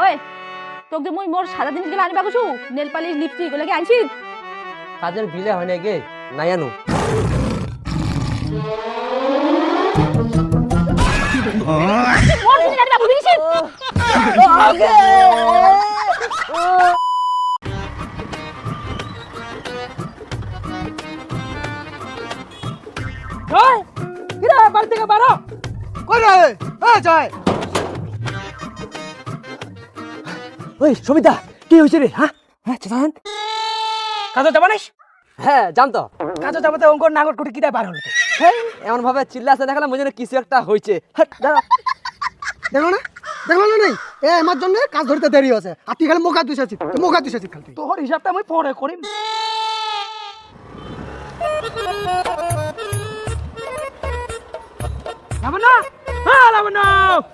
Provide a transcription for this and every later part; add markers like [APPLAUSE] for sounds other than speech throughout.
ওই তোকে মুই মোর সাদা জিনিসগুলো আনিবা কছু নেল পালিশ লিপস্টিক ওগুলো কি আনছিস? কাজের বিলে হয় না গে নাই আনু। মোর আনিবা কিরে বাড়ি থেকে বারো কই রে? এ জয়। ওই সবিতা কি হয়েছে রে হ্যাঁ? হ্যাঁ চাচান কাজে যাবা নাইস হ্যাঁ জানতো কাজে যাবতে অঙ্কর নাগর কুটি কিটা বার হলো হ্যাঁ এমন ভাবে চিল্লাছে দেখালাম কিছু একটা হয়েছে। হ্যাঁ দেখো না? দেখল না নেই? এ আমার জন্য কাজ ধরতে দেরি আছে আর তুই খালি মোকা দুষাচ্ছিস তুই মোকা দুষাচ্ছিস খালি। তুই। তোর হিসাবটা আমি পরে করিম লাবণ্য! হ্যাঁ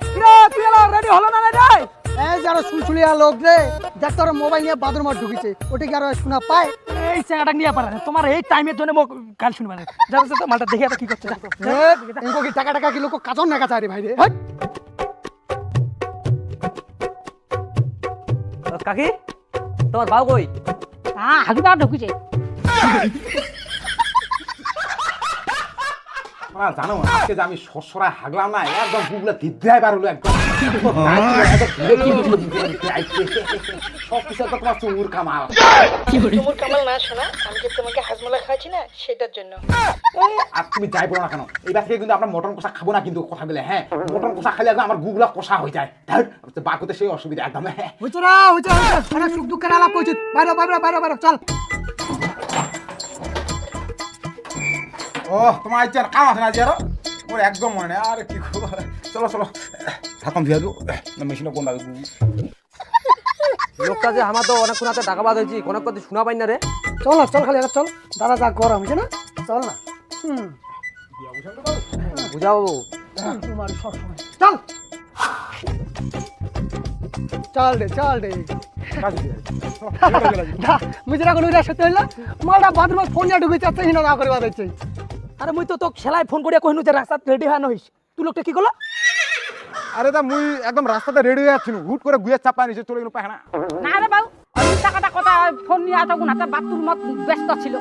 কিরে তুই রেডি হলো না রে? যারা সুলসুলিয়া লোক রে দেখ তোর মোবাইল নিয়ে বাদর মার ঢুকিছে। ওটা কি আর শোনা পায়? এই স্যাংটা নিয়ে পারে তোমার এই টাইমের জন্য মোক গাল শুনবে না যাবে তো মালটা দেখে কি করছে। কি টাকা টাকা কি লোক কাজর না কাছে আরে ভাই রে? কাকি তোমার বাবু কই? হ্যাঁ হাগিবা ঢুকিছে। [LAUGHS] তোমরা জানো আজকে যে আমি সরসরায় হাগলাম না একদম বুকলা দিদ্রায় বার হলো একদম। সব কিছু একটা তোমার চুমুর কামাল। তোমার কামাল না শোনা আমি যে তোমাকে হাজমলা খাওয়াচ্ছি না সেটার জন্য। আর তুমি যাই বলো না কেন এবার থেকে কিন্তু আমরা মটন কষা খাব না কিন্তু কথা বলে হ্যাঁ? মটন কষা খাইলে একদম আমার গুগলা কষা হয়ে যায়। বার করতে সেই অসুবিধা একদম হ্যাঁ? হইছে না। আরে সুখ দুঃখের আলাপ করছিস। বাইরে বাইরে বাইরে বাইরে চল। ও তোমার আর কাম আছে না আরও ওর একদম মনে নেই। আরে কি করব চলো চলো। থাকুন দিয়ে দু মেশিনে কোন দাবি লোকটা যে আমার তো অনেকক্ষণ হাতে টাকা বাদ হয়েছি অনেক কথা শোনা পাই না রে চল না চল খালি এবার চল। দাদা যা গরম হয়েছে না? চল না। হুম। বুঝাও তোমার সব সময়। চল। চল রে চল রে মুজরা কোনো সত্যি হইল। মালটা বাথরুমে ফোন নিয়ে ঢুকে চাচ্ছে হিনা না করে বাদাইছে আরে মুই তো তোক সেলাই ফোন করিয়া কহিনু যে রাস্তাত রেডি হয় নহিস। তুই লোকটা কি করল আরে তা মুই একদম রাস্তাতে রেডি হয়ে যাচ্ছি হুট করে গুয়ে চাপা নিচে চলে গেল পায় না না রে বাবু ওই টাকাটা কথা ফোন নিয়ে আসা গুণ হাতে বাথরুম ব্যস্ত ছিল।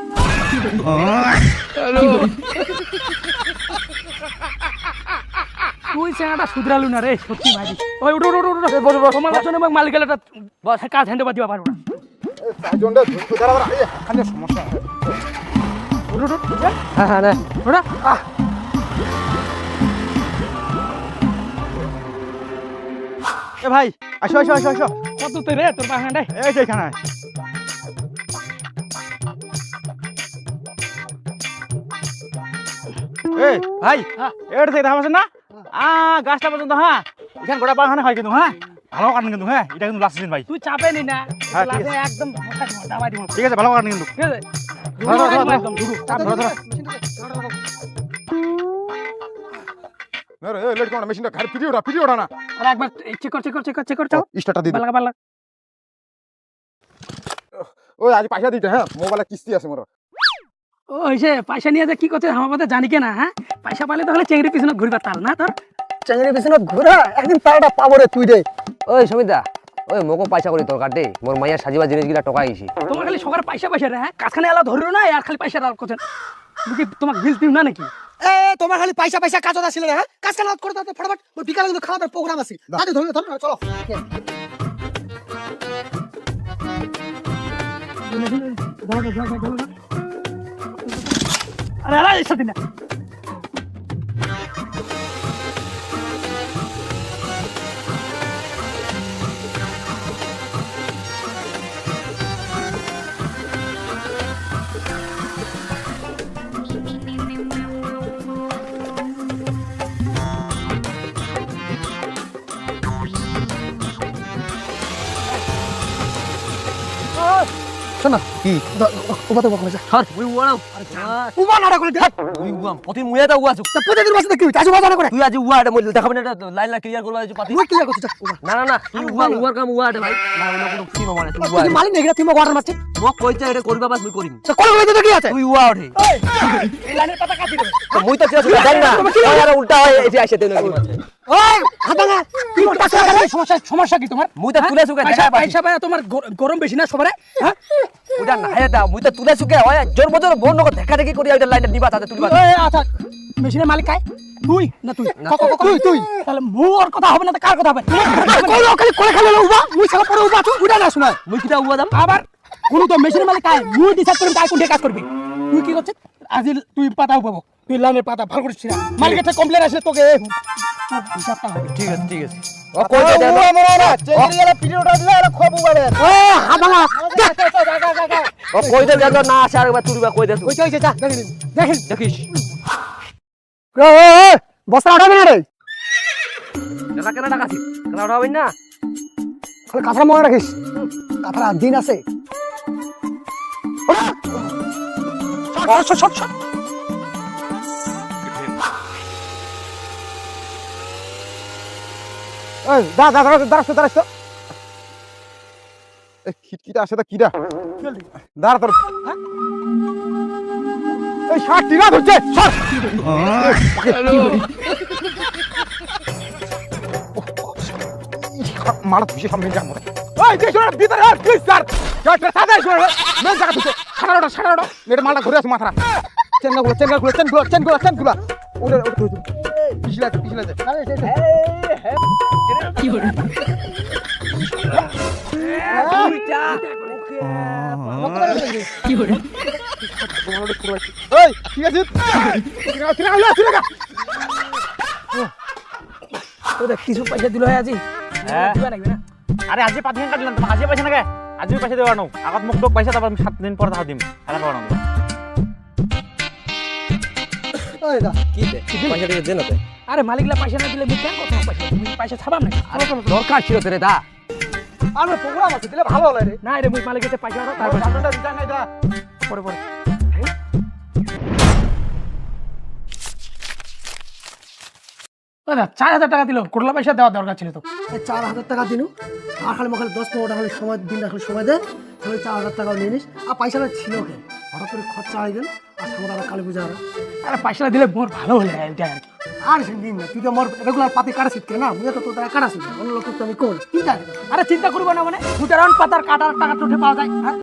তুই চেঙ্গাটা শুধরালু না রে সত্যি ভাই। ওই উঠো উঠো উঠো তোমার জন্য আমাকে মালিক গেলে কাজ হ্যান্ডে দিবা পারব না। হ্যাঁ হ্যাঁ আহ। এ ভাই আসো আসো আসো আসো। কত তুই রে তোর বাহান্ডাই এই যে এখানে এই ভাই হ্যাঁ। এটা থেকে দেখা না? আ গাছটা পর্যন্ত হ্যাঁ। এখানে গোটা বাগানে হয় কিন্তু হ্যাঁ। ভালো কাটেন কিন্তু হ্যাঁ। এটা কিন্তু লাস্ট দিন ভাই। তুই চাপে নি না। হ্যাঁ, একদম ঠিক আছে ভালো কাটেন কিন্তু। ঠিক আছে। ধরো, ধরো। একদম ধরো ধরো, ধরো। এই লেট করো মেশিনটা ঘাড়ে পিটিয়ে ওঠা পিটিয়ে ওঠা না। আর একবার চেক কর চেক কর চেক কর চেক কর চাও? স্টারটা দিয়ে বালা বালা। ওই আজ পয়সা দিতে হ্যাঁ? মোবাইলে কিস্তি আছে মোর। ও হইছে পয়সা নিয়ে যে কি করছে আমার কথা জানি কেনা হ্যাঁ? পয়সা পালে তাহলে চেংড়ি পিছনে ঘুরবার তার না তোর? চেঙ্গের পিছনে ঘোরা? একদিন তারটা পাবো রে তুই রে ওই সবিতা ওই মোকো পয়সা করি তোর কাটে মোর মাইয়া সাজিবা জিনিসগুলা টকাইছি। তোমার খালি সকালে পয়সা পয়সা রে হ্যাঁ? কাজখানে এলা ধরলো না আর খালি পয়সা রাখ করছেন কি তোমাকে বিল দিও না নাকি? এ তোমার খালি পয়সা পয়সা কাজ ছিল রে হ্যাঁ? কাজ কাজ করে দাও ফটাফট। ওই বিকালে কিন্তু খাওয়া দাওয়ার প্রোগ্রাম আছে। তাতে ধরে ধরে চলো। আরে আরে এসে দিন। শোনা কি? উবা তো বকলে যা হর মুই উয়াম উবা। নাড়া করে দেখ তুই উয়াম প্রতি মুয়া তা উয়াছু তা প্রতিদিন বাসে কি আজ উবা করে। তুই আজ উয়া এটা মই দেখাবি না লাইন লাইন ক্লিয়ার করবা পাতি। তুই কি করছিস না না না। তুই উয়া উয়ার কাম উয়া এটা ভাই। না না কোনো কি মানে তুই উয়া মালিক নেই তুই মোক মারছিস। মোক কইছে এটা করবা বাস মুই করিম তো কোন কইতে কি আছে? তুই উয়া ওঠে এই লাইনের পাতা কাটি দেবে। মুই তো চেষ্টা জানি না। আর উল্টা হয় আসে তুই নাকি ওই হাত করতেছ সমস্যা সমস্যা কি তোমার? মুই তো তুলে চুকে দেখা পাইছি। পয়সা পায় তোমার গরম বেশি না সবারে? হ্যাঁ? ওটা না এটা মুই তো তুলে চুকে হয় জোর বজর বোন নক দেখা দেখি করি ওইটা লাইনে দিবা তাতে তুলবা। এই, আচ্ছা মেশিনের মালিক কাই? তুই না তুই? ক- ক- ক- তুই তুই। তাহলে মোর কথা হবে না কার কথা হবে? কই খালি করে খালি উবা মুই সালা পরে উবা তুই উড়া না শোনা। মুই কিটা উয়া দাম? আবার কোন তো মেশিনের মালিক কাই? মুই ডিসাইড করবি কাই কোন কাজ করবি? তুই কি করছিস? আজি তুই পাতাও পাবো তুই লাইনের পাতা ভালো করছিস না মালিকের কমপ্লেন আসলে তোকে তোর হিসাবটা হবে ঠিক আছে ঠিক আছে। ও কই দে দে ও হাত ভাঙা ও। কই দে যেন না আসে আর তুলবা কই দে ওই কই যা দেখেন দেখেন দেখিস। ও বস্তা উঠাবে না রে? কেনা কেনা টাকা আছে? কেনা ওটা হবেন না? খালি কাঁথা মনে রাখিস। কাঁথা দিন আছে। দা দা দাঁড়াস দাঁড়াস তো তা কিরা দাঁড়া তোর এই শার্ট টিনা ধরছে মারা ধুসে সামনে ওই যে মেন সাড়াটা এটা মালটা ঘুরে আছে মাথাটা চেনগুলো চেনগুলো চেনগুলো চেনগুলো চেনগুলো ওটা ওটা পিছলে আছে পিছলে আছে কিছু পয়সা দিল আজি নাকি না আরে আজি পাঁচ আজি পয়সা নাগে আজি পয়সা দেওয়ার নো আগত মোক তোক পয়সা তারপর সাত দিন পর দেখা দিম খেলা করানো ওই কি দে পয়সা দিয়ে দে না আরে মালিকলা পয়সা না দিলে মুই কেন কথা পয়সা তুমি পয়সা ছাবাম নাকি? আরে দরকার ছিল তোরে দা। আমরা প্রোগ্রাম আছে দিলে ভালো হলো রে। না রে মুই মালিকের কাছে পয়সা দাও তারপর? সামনেটা দিতা নাই দা। পরে পরে। চার হাজার টাকা দিল কোটলা পয়সা দেওয়া দরকার ছিল তো এই চার হাজার টাকা দিনু আর খালি মখালি দশ পনেরো টাকা খালি সময় দিন খালি সময় দে তাহলে চার হাজার টাকাও নিয়ে নিস। আর পয়সাটা ছিল কেন হঠাৎ করে খরচা হয়ে গেল আর সামনে আবার কালী পূজা হবে। আরে পয়সা দিলে মোর ভালো হলে এটা আর কি। আর সে না, তুই তো আমার রেগুলার পাতি কাটা শিখতে না বুঝে তো তোর কাটা কাটাছিস অন্য লোক আমি কোন চিন্তা। আরে চিন্তা করব না মানে? দুটা পাতার কাটার টাকা উঠে পাওয়া যায়। হ্যাঁ?